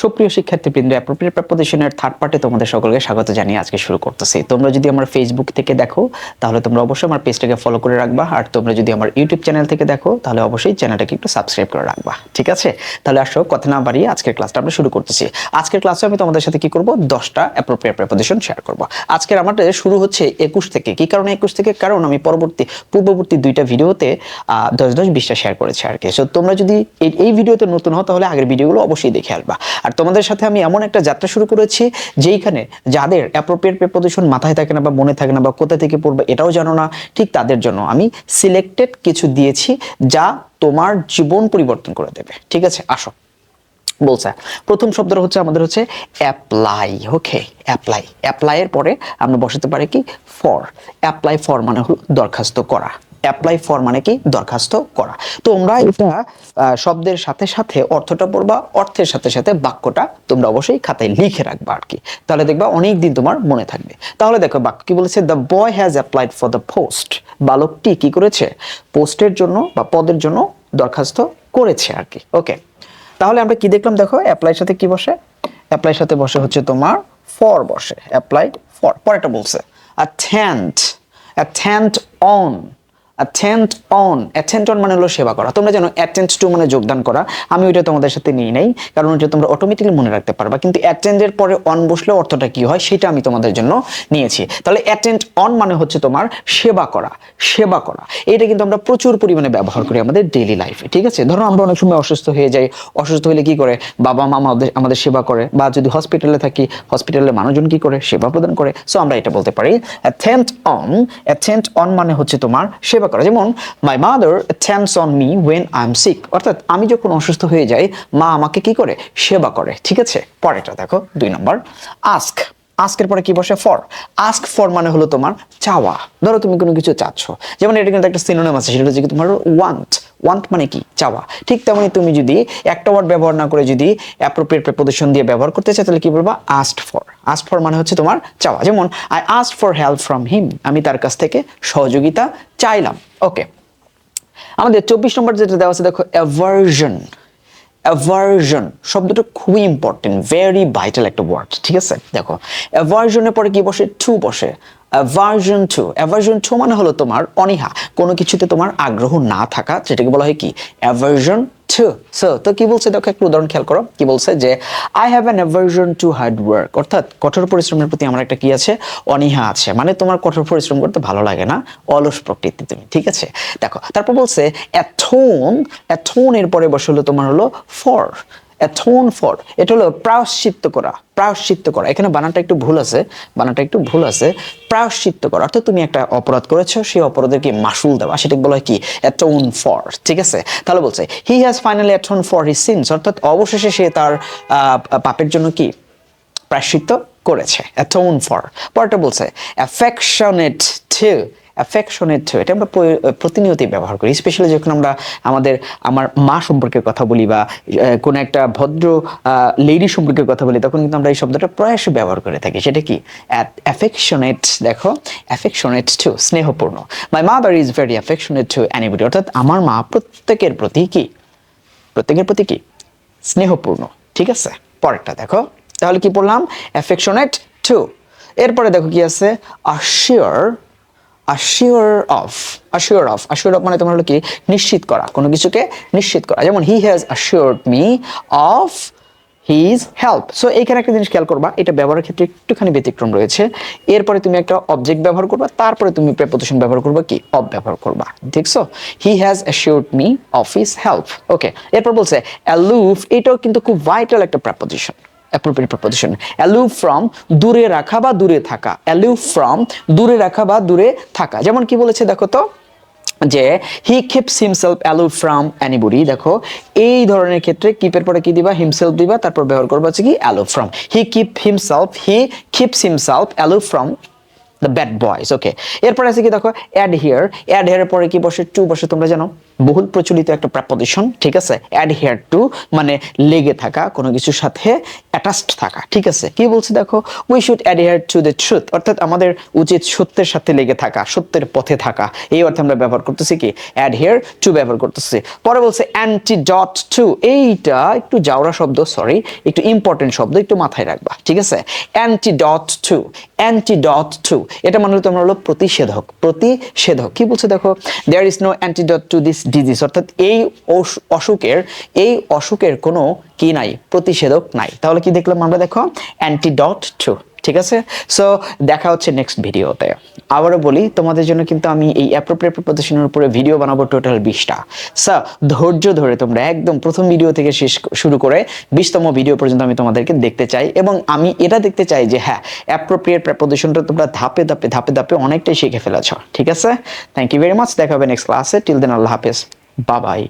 সুপ্রিয় শিক্ষার্থীবৃন্দ appropriate প্রেপোজিশনের third পার্টে তোমাদের সকলকে স্বাগত জানিয়ে আজকে শুরু করতেছি। তোমরা যদি আমার ফেসবুক থেকে দেখো, তাহলে তোমরা অবশ্যই আমার পেজটাকে ফলো করে রাখবা। আর তোমরা যদি আমার ইউটিউব চ্যানেল থেকে দেখো, তাহলে অবশ্যই চ্যানেলটাকে একটু সাবস্ক্রাইব করে রাখবা। ঠিক আছে? তাহলে আসো, কথা না বাড়িয়ে আজকের ক্লাসটা আমরা শুরু করতেছি। আজকের ক্লাসে আমি তোমাদের সাথে কি করব? দশটা অ্যাপ্রোপ্রিয়েট প্রেপোজিশন শেয়ার করব। আজকের আমাদের শুরু হচ্ছে একুশ থেকে। কি কারণে একুশ থেকে? কারণ আমি পরবর্তী, পূর্ববর্তী দুইটা ভিডিওতে দশ দশ বিশটা শেয়ার করেছি আর কি। সো তোমরা যদি এই- এই ভিডিওতে নতুন হও, তাহলে আগের ভিডিওগুলো অবশ্যই দেখে আসবা। আর তোমাদের সাথে আমি এমন একটা যাত্রা শুরু করেছি যেইখানে যাদের অ্যাপ্রোপ্রিয়েট প্রেপোজিশন মাথায় থাকে না বা মনে থাকে না বা কোথা থেকে পড়বে এটাও জানো না, ঠিক তাদের জন্য আমি সিলেক্টেড কিছু দিয়েছি যা তোমার জীবন পরিবর্তন করে দেবে। ঠিক আছে? আসো। বলছে, প্রথম শব্দটা হচ্ছে আমাদের হচ্ছে অ্যাপ্লাই ওকে অ্যাপ্লাই অ্যাপ্লাইয়ের পরে আমরা বসাতে পারি কি? ফর অ্যাপ্লাই ফর মানে হলো দরখাস্ত করা। অ্যাপ্লাই ফর মানে কি দরখাস্ত করা। তোমরা এটা শব্দের সাথে সাথে অর্থটা পড়বা, অর্থের সাথে সাথে বাক্যটা তোমরা অবশ্যই খাতায় লিখে রাখবা আর কি। তাহলে দেখবা অনেক দিন তোমার মনে থাকবে। তাহলে দেখো বাক্য কি বলেছে the boy has applied for the post বালকটি কি করেছে? পোস্টের জন্য বা পদের জন্য দরখাস্ত করেছে আর কি। ওকে তাহলে আমরা কি দেখলাম দেখো অ্যাপ্লাইয়ের সাথে কি বসে? অ্যাপ্লাইয়ের সাথে বসে হচ্ছে তোমার ফর বসে অ্যাপ্লাই ফর পরেরটা বলছে attend attend on attend on attend on মানে হলো সেবা করা। তোমরা জানো অ্যাটেন্ড টু মানে যোগদান করা। আমি ওইটা তোমাদের সাথে নিয়ে নেই। কারণ ওইটা তোমরা অটোমেটিক্যালি মনে রাখতে পারবা। কিন্তু অ্যাটেন্ডের পরে অন বসলে অর্থটা কি হয় সেটা আমি তোমাদের জন্য নিয়েছি। তাহলে অ্যাটেন্ড অন মানে হচ্ছে তোমার সেবা করা। সেবা করা। এটা কিন্তু আমরা প্রচুর পরিমাণে ব্যবহার করি আমাদের ডেইলি লাইফে ঠিক আছে? ধরো আমরা অনেক সময় অসুস্থ হয়ে যাই। অসুস্থ হলে কি করে? বাবা, মা আমাদের আমাদের সেবা করে। বা যদি হসপিটালে থাকি হসপিটালে মানুষজন কি করে? সেবা প্রদান করে। সো আমরা এটা বলতে পারি। অ্যাটেন্ড অন অ্যাটেন্ড অন মানে হচ্ছে তোমার সেবা করা। যেমন my mother attends on me when I am sick অর্থাৎ আমি যখন অসুস্থ হয়ে যাই, মা আমাকে কি করে? সেবা করে। ঠিক আছে? পরেটা দেখো, দুই নম্বর। আস্ক আস্কের পরে কি বসে? ফর আস্ক ফর মানে হলো তোমার চাওয়া। ধরো তুমি কোনো কিছু চাচ্ছ। যেমন এটা কিন্তু একটা সিনোনিম আছে, সেটা হচ্ছে তোমার ওয়ান্ট ওয়ান্ট মানে কি? চাওয়া। ঠিক তেমনি তুমি যদি একটা ওয়ার্ড ব্যবহার না করে যদি অ্যাপ্রোপ্রিয়েট প্রেপোজিশন দিয়ে ব্যবহার করতে চাও, তাহলে কি বলবা? আস্ট ফর আস্ট ফর মানে হচ্ছে তোমার চাওয়া। যেমন I asked for help from him আমি তার কাছ থেকে সহযোগিতা চাইলাম। ওকে আমাদের চব্বিশ নম্বর যেটা দেওয়া আছে, দেখো অ্যাভার্জন অ্যাভার্জন শব্দটা খুবই ইম্পর্টেন্ট ভেরি ভাইটাল একটা ওয়ার্ড ঠিক আছে? দেখো অ্যাভার্জনের পরে কি বসে? টু বসে। অ্যাভার্জন টু অ্যাভার্জন টু মানে হলো তোমার অনীহা, কোনো কিছুতে তোমার আগ্রহ না থাকা সেটাকে বলা হয় কি? অ্যাভার্জন টু সো তো কি বলছে? দেখো, একটু উদাহরণ খেয়াল করো। কি বলছে যে I have an aversion to hard work অর্থাৎ কঠোর পরিশ্রমের প্রতি আমার একটা কি আছে? অনীহা আছে। মানে তোমার কঠোর পরিশ্রম করতে ভালো লাগে না। অলস প্রকৃতি তুমি, ঠিক আছে? দেখো, তারপর বলছে অ্যাথোন অ্যাথোন এর পরে বসে হলো তোমার হলো ফর অ্যাথোন ফর এটা হলো প্রায়শ্চিত্ত করা প্রায়শ্চিত্ত করা। এখানে বানানটা একটু ভুল আছে, বানানটা একটু ভুল আছে। প্রায়শ্চিত্ত করা। অর্থাৎ তুমি একটা অপরাধ করেছ, সেই অপরাধের কি মাসুল দেওয়া? সেটাকে বলা হয় কি? অ্যাটোন ফর ঠিক আছে? তাহলে বলছে he has finally atoned for his sins অর্থাৎ অবশেষে সে তার পাপের জন্য কি? প্রায়শ্চিত্ত করেছে। অ্যাটোন ফর পরটা বলছে অ্যাফেকশনেট টু অ্যাফেকশনেট টু এটা আমরা প্র- প্রতিনিয়তই ব্যবহার করি স্পেশালি যখন আমরা আমাদের, আমার মা সম্পর্কে কথা বলি বা কোনো একটা ভদ্র লেডি সম্পর্কে কথা বলি, তখন কিন্তু আমরা এই শব্দটা প্রায়শই ব্যবহার করে থাকি, সেটা কি? অ্যাফেকশনেট দেখো affectionate to স্নেহপূর্ণ। My mother is very affectionate to anybody অর্থাৎ আমার মা প্রত্যেকের প্রতি কি? প্রত্যেকের প্রতি কি? স্নেহপূর্ণ, ঠিক আছে? পরেরটা দেখো, তাহলে কি বললাম অ্যাফেকশনেট টু এরপরে দেখো কি আছে? Assure assure of assure of assure of মানে তোমার হলো কি? নিশ্চিত করা, কোনো কিছুকে নিশ্চিত করা। যেমন he has assured me of his help so এইখানে একটা জিনিস খেয়াল করবা, এটা ব্যবহারের ক্ষেত্রে একটুখানি ব্যতিক্রম রয়েছে। এরপরে তুমি একটা অবজেক্ট ব্যবহার করবা, তারপরে তুমি প্রেপোজিশন ব্যবহার করবা কি? অফ ব্যবহার করবা। দেখছ he has assured me of his help okay এরপর বলছে অ্যালুফ এটাও কিন্তু খুব ভাইটাল একটা preposition appropriate preposition aloof from দূরে রাখা বা দূরে থাকা। অ্যালুভ ফ্রম দূরে রাখা বা দূরে থাকা। যেমন কি বলেছে দেখো তো? যে he keeps himself aloof from anybody দেখো, এই ধরনের ক্ষেত্রে কিপের পরে কি দিবা? হিমসেলফ দিবা, তারপর ব্যবহার করব হচ্ছে কি? Aloof from he keep himself he keeps himself aloof from the bad boys okay এরপরে আছে কি দেখো অ্যাড হিয়ার অ্যাড হিয়ারের পরে কি বসে? টু বসে, তোমরা জানো বহুল প্রচলিত একটা প্রেপোজিশন ঠিক আছে? অ্যাডহিয়ার টু মানে লেগে থাকা, কোনো কিছুর সাথে অ্যাটাচড থাকা, ঠিক আছে? কি বলছি দেখো? We should adhere to the truth অর্থাৎ আমাদের উচিত সত্যের সাথে লেগে থাকা, সত্যের পথে থাকা। এই অর্থে আমরা ব্যবহার করতেছি কি? অ্যাডহিয়ার টু ব্যবহার করতেছি। পরে বলছে অ্যান্টিডট টু এইটা একটু জাওরা শব্দ সরি একটু ইম্পর্টেন্ট শব্দ, একটু মাথায় রাখবা, ঠিক আছে? অ্যান্টিডট টু অ্যান্টিডট টু এটা মানে তোমরা হলো প্রতিষেধক প্রতিষেধক। কি বলছে দেখো? There is no antidote to this disease অর্থাৎ এই অস- অসুখের, এই অসুখের কোনো কি নাই, প্রতিষেধক নাই। তাহলে কি দেখলাম আমরা দেখো? অ্যান্টিডট টু ঠিক আছে? সো দেখা হচ্ছে নেক্সট ভিডিওতে আবারও বলি, তোমাদের জন্য কিন্তু আমি এই অ্যাপ্রোপ্রিয়েট প্রদর্শনের উপরে ভিডিও বানাবো টোটাল বিশটা। সো ধৈর্য ধরে তোমরা একদম প্রথম ভিডিও থেকে শেষ শুরু করে বিশতম ভিডিও পর্যন্ত আমি তোমাদেরকে দেখতে চাই এবং আমি এটা দেখতে চাই যে হ্যাঁ অ্যাপ্রোপ্রিয়েট প্রেপোজিশনটা তোমরা ধাপে ধাপে ধাপে ধাপে অনেকটাই শিখে ফেলেছ। ঠিক আছে? থ্যাংক ইউ ভেরি মাচ দেখা হবে নেক্সট ক্লাসে টিল দেন আল্লাহ হাফেজ। বাবাই